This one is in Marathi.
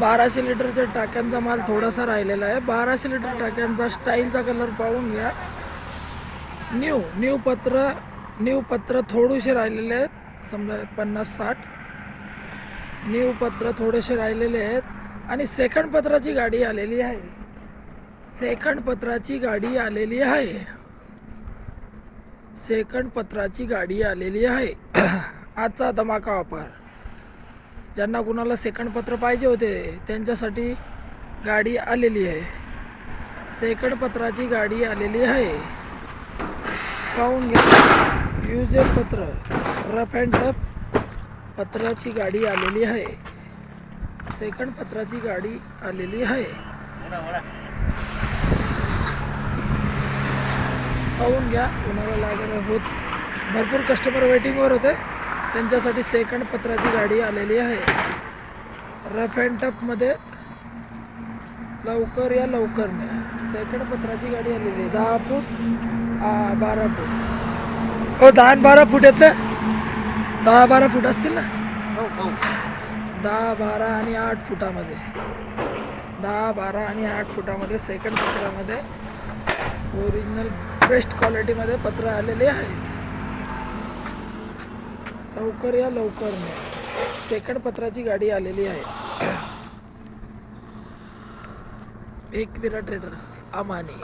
बाराशे लिटरच्या टाक्यांचा माल थोडासा राहिलेला आहे. बाराशे लिटर टाक्यांचा स्टाईलचा कलर पाहून घ्या. न्यू न्यू पत्र न्यू पत्र थोडेसे राहिलेले आहेत. समजा पन्नास साठ. न्यू पत्र थोडेसे राहिलेले आहेत. आणि सेकंड पत्राची गाडी आलेली आहे. सेकंड पत्राची गाडी आलेली आहे. सेकंड पत्राची गाडी आलेली आहे. आजचा धमाका वापर. ज्यांना कुणाला सेकंड पत्र पाहिजे होते त्यांच्यासाठी गाडी आलेली आहे. सेकंड पत्राची गाडी आलेली आहे. पाहून घ्या. युजेल पत्र रफ अँड टफ पत्राची गाडी आलेली आहे. सेकंड पत्राची गाडी आलेली आहे. पाहून घ्या कुणाला लागणार होत. भरपूर कस्टमर वेटिंगवर होते. त्यांच्यासाठी सेकंड पत्राची गाडी आलेली आहे. रफ अँड टफमध्ये लवकर या लवकर न्या सेकंड पत्राची गाडी आलेली आहे. दहा फूट हा बारा फूट. हो दहा आणि बारा फूट आहेत ना दहा बारा फूट असतील ना? दहा बारा आणि आठ फुटामध्ये. दहा बारा आणि आठ फुटामध्ये सेकंड पत्रामध्ये ओरिजिनल बेस्ट क्वालिटीमध्ये पत्र आलेले आहे. लवकर या लवकर. सेकंड पत्राची गाडी आलेली आहे. एक विरा ट्रेडर्स अमानी